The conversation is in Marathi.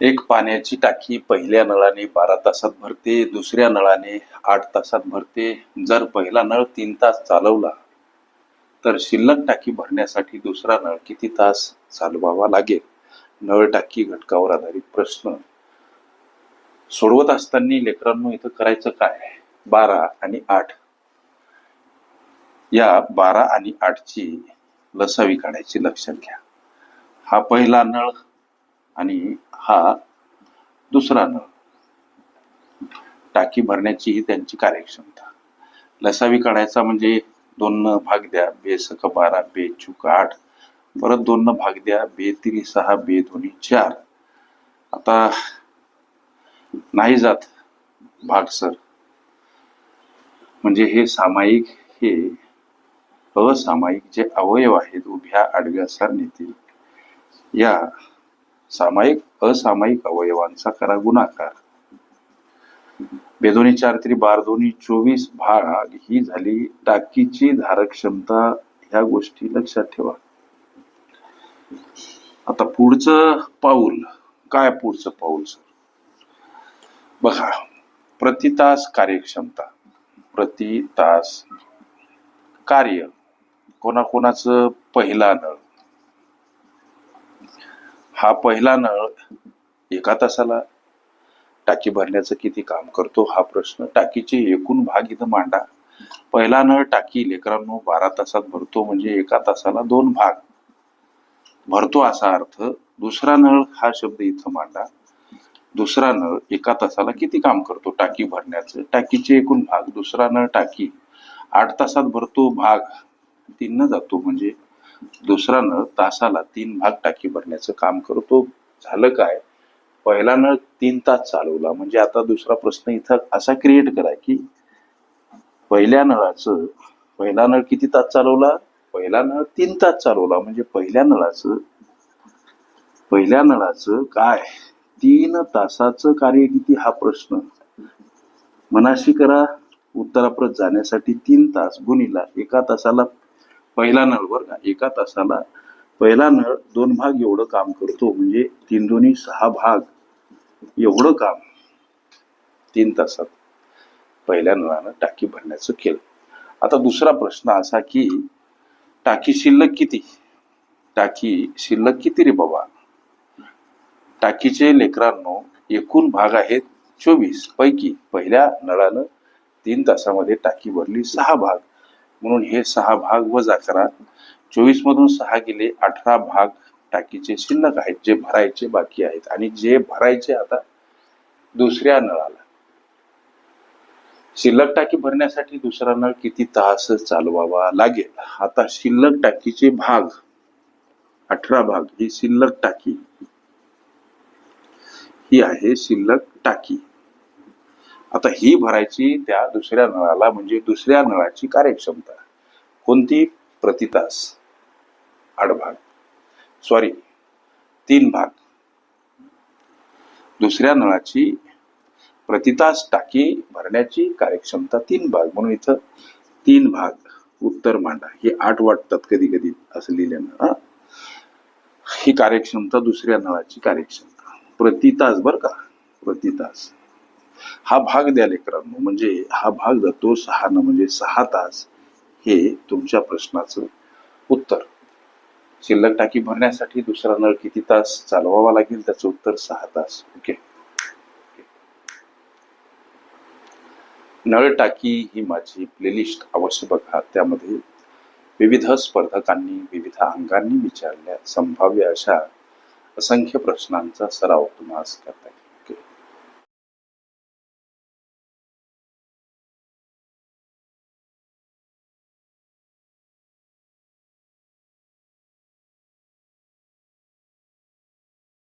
एक पाण्याची टाकी पहिल्या नळाने बारा तासात भरते दुसऱ्या नळाने आठ तासात भरते. जर पहिला नळ तीन तास चालवला तर शिल्लक टाकी भरण्यासाठी दुसरा नळ किती तास चालवावा लागेल? नळ टाकी घटकावर आधारित प्रश्न. सोडवत असताना लेकरांनो इथं करायचं काय? बारा आणि आठ. या बारा आणि आठची लसावी काढायची लक्षात घ्या. हा पहिला नळ आणि हा दुसरा नळ. टाकी भरण्याची ही त्यांची कार्यक्षमता. लसावी काढायचा म्हणजे दोन भाग द्या बेसक बारा बे चुक आठ परत दोन भाग द्या बे तिरी सहा बे दोन्ही चार. आता नाही जात भाग सर. म्हणजे हे सामायिक हे असामायिक जे अवयव आहेत उभ्या आडव्या नेतील या सामायिक असामायिक अवयवांचा करा गुणाकार. बेदोनी चार तरी बार दोन्ही चोवीस भाग ही झाली टाकीची धारक क्षमता. ह्या गोष्टी लक्षात ठेवा. आता पुढचं पाऊल. काय पुढचं पाऊल सर? बघा प्रति तास कार्यक्षमता. प्रति तास कार्य. कोणाकोणाचं पहिला नळ. हा पहिला नळ एका तासाला टाकी भरण्याचं किती काम करतो हा प्रश्न टाकीचे एकूण भाग इथं मांडा. पहिला नळ टाकी लेकरांनो बारा तासात भरतो म्हणजे एका तासाला दोन भाग. भरतो असा अर्थ दुसरा नळ हा शब्द इथं मांडा. दुसरा नळ एका तासाला किती काम करतो टाकी भरण्याचं? टाकीचे एकूण भाग दुसरा नळ टाकी आठ तासात भरतो भाग तीन जातो म्हणजे दुसरा नळ तासाला तीन भाग टाकी भरण्याचं काम करतो झालं काय? पहिला नळ तीन तास चालवला. म्हणजे आता दुसरा प्रश्न इथं असा क्रिएट करा की पहिल्या नळाचं पहिला नळ किती तास चालवला? पहिला नळ तीन तास चालवला. म्हणजे पहिल्या नळाचं पहिल्या नळाचं काय? तीन तासाचं कार्य किती? हा प्रश्न. मनाशी करा. उत्तराप्रत जाण्यासाठी तीन तास गुणिला एका तासाला पहिला नळ बरं का एका तासाला पहिला नळ दोन भाग एवढं काम करतो म्हणजे तीन दोन्ही सहा भाग एवढं काम तीन तासात पहिल्या नळानं टाकी भरण्याचं केलं. आता दुसरा प्रश्न असा की टाकी शिल्लक किती? टाकी शिल्लक किती रे बाबा? टाकीचे लेकरांनो एकूण भाग आहेत चोवीस. पैकी पहिल्या नळानं तीन तासामध्ये टाकी भरली सहा भाग. म्हणून हे सहा भाग वजा करा. चोवीस मधून सहा गेले अठरा भाग टाकीचे शिल्लक आहेत जे भरायचे बाकी आहेत. आणि जे भरायचे आता दुसऱ्या नळाला. शिल्लक टाकी भरण्यासाठी दुसरा नळ किती तास चालवावा लागेल? आता शिल्लक टाकीचे भाग अठरा भाग ही शिल्लक टाकी. ही आहे शिल्लक टाकी. आता ही भरायची त्या दुसऱ्या नळाला म्हणजे दुसऱ्या नळाची कार्यक्षमता. कोणती? प्रतितास आठ भाग. सॉरी तीन भाग. दुसऱ्या नळाची प्रतितास टाकी भरण्याची कार्यक्षमता तीन भाग. म्हणून इथं तीन भाग. उत्तर मांडा. हे आठ वाटतात कधी कधी असं लिहिल्यानं ही? कार्यक्षमता दुसऱ्या नळाची कार्यक्षमता. प्रतितास बर का? प्रतितास हा भाग द्या लेकरांनो. म्हणजे हा भाग जातो सहा न म्हणजे सहा तास हे तुमच्या प्रश्नाचं उत्तर. शिल्लक टाकी भरण्यासाठी दुसरा नळ किती तास चालवावा लागेल? त्याचं उत्तर सहा तास. ओके. नळ टाकी ही माझी प्लेलिस्ट अवश्य बघा. त्यामध्ये विविध स्पर्धकांनी विविध अंगांनी विचारल्या. संभाव्य अशा असंख्य प्रश्नांचा सराव तुम्हाला करता येईल